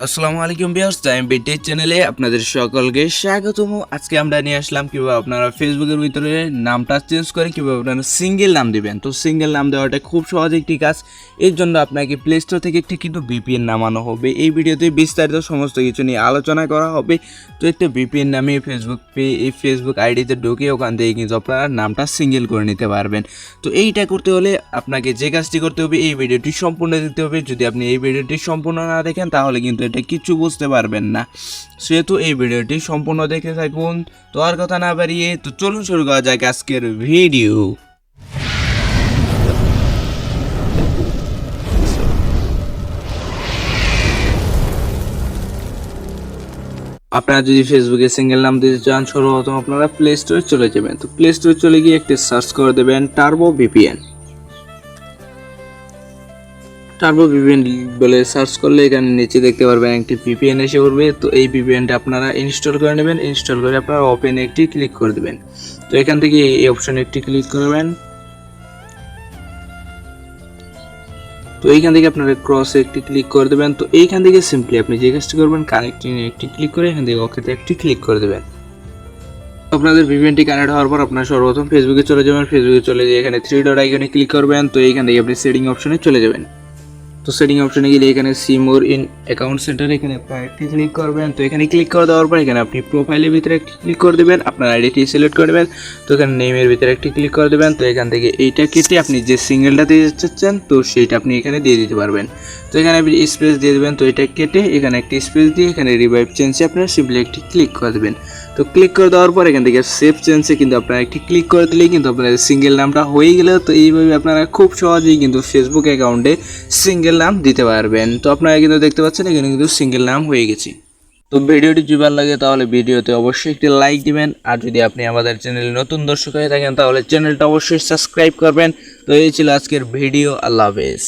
আসসালামু আলাইকুম বিয়ার্স time B Tech চ্যানেলে আপনাদের সকলকে স্বাগতম। আজকে আমরা নিয়ে আসলাম কীভাবে আপনারা ফেসবুকের ভিতরে নামটা চেঞ্জ করে কীভাবে আপনারা সিঙ্গেল নাম দিবেন। তো সিঙ্গেল নাম দেওয়াটা খুব সহজ একটি কাজ। এর জন্য আপনাকে প্লে স্টোর থেকে একটি কিন্তু বিপিএন নামানো হবে। এই ভিডিওতে বিস্তারিত সমস্ত কিছু নিয়ে আলোচনা করা হবে। তো একটা বিপিএন নামে ফেসবুক পে এই ফেসবুক আইডিতে ঢুকে ওখান থেকে কিন্তু আপনারা নামটা সিঙ্গেল করে নিতে পারবেন। তো এইটা করতে হলে আপনাকে যে কাজটি করতে হবে, এই ভিডিওটি সম্পূর্ণ দিতে হবে। যদি আপনি এই ভিডিওটি সম্পূর্ণ না দেখেন, তাহলে কিন্তু এটা কিচ্ছু বুঝতে পারবেন না। সেহেতু এই ভিডিওটি সম্পূর্ণ দেখে থাকুন। তো আর কথা না বাড়িয়ে, তো চলুন শুরু করা যাক আজকের ভিডিও। আপনারা যদি ফেসবুকে সিঙ্গেল নাম দিতে চান, সর্বপ্রথম আপনারা প্লে স্টোরে চলে যাবেন। তো প্লে স্টোরে চলে গিয়ে একটি সার্চ করে দেবেন টার্বো ভিপিএন টার্বো ভিপিএন বলে সার্চ করলে এখানে নিচে দেখতে পারবেন একটি ভিপিএন এসে পড়বে। তো এই ভিপিএনটা আপনারা ইনস্টল করে নেবেন। ইনস্টল করে আপনারা ওপেন একটি ক্লিক করে দেবেন। তো এখান থেকে এই অপশনে একটি ক্লিক করবেন তো এইখান থেকে আপনারা ক্রসে একটি ক্লিক করে দেবেন। তো এইখান থেকে সিম্পলি আপনি যে কাজটি করবেন কানেক্টিং একটি ক্লিক করে এখান থেকে ওকেতে একটি ক্লিক করে দেবেন। আপনাদের ভিপিএনটি কানেক্ট হওয়ার পর আপনার সর্বপ্রথম ফেসবুকে চলে যাবেন। ফেসবুকে চলে গিয়ে এখানে থ্রি ডট আইকনে ক্লিক করবেন। তো এইখান থেকে আপনি সেটিং অপশনে চলে যাবেন। তো সেটিং অপশনে গেলে এখানে সিমোর ইন অ্যাকাউন্ট সেন্টার এখানে একটি ক্লিক করবেন। তো এখানে ক্লিক করে দেওয়ার পর এখানে আপনি প্রোফাইলের ভিতরে একটি ক্লিক করে দেবেন, আপনার আইডিটি সিলেক্ট করে দেবেন। তো এখানে নেমের ভিতরে একটি ক্লিক করে দেবেন। তো এখান থেকে এইটা কেটে আপনি যে সিঙ্গেলটা দিতে চাচ্ছেন, তো সেইটা আপনি এখানে দিয়ে দিতে পারবেন। তো এখানে আপনি স্পেস দিয়ে দেবেন। তো এটা কেটে এখানে একটি স্পেস দিয়ে এখানে রিভাইভ চেঞ্জে আপনার সিম্পলি একটি ক্লিক করে দেবেন। তো ক্লিক করে দেওয়ার পর এখান থেকে সেভ চেঞ্জে কিন্তু আপনারা একটি ক্লিক করে দিলেই কিন্তু আপনাদের সিঙ্গেল নামটা হয়ে গেলে। তো এইভাবে আপনারা খুব সহজেই কিন্তু ফেসবুক অ্যাকাউন্টে সিঙ্গেল নাম দিতে পারবেন। তো আপনারা কিন্তু দেখতে পাচ্ছেন এখানে কিন্তু সিঙ্গেল নাম হয়ে গেছে। তো ভিডিওটি যদি ভালো লাগে তাহলে ভিডিওতে অবশ্যই একটি লাইক দিবেন। আর যদি আপনি আমাদের চ্যানেলে নতুন দর্শক হয়ে থাকেন তাহলে চ্যানেলটা অবশ্যই সাবস্ক্রাইব করবেন। তো এই ছিল আজকের ভিডিও। আল্লাহ হাফেজ।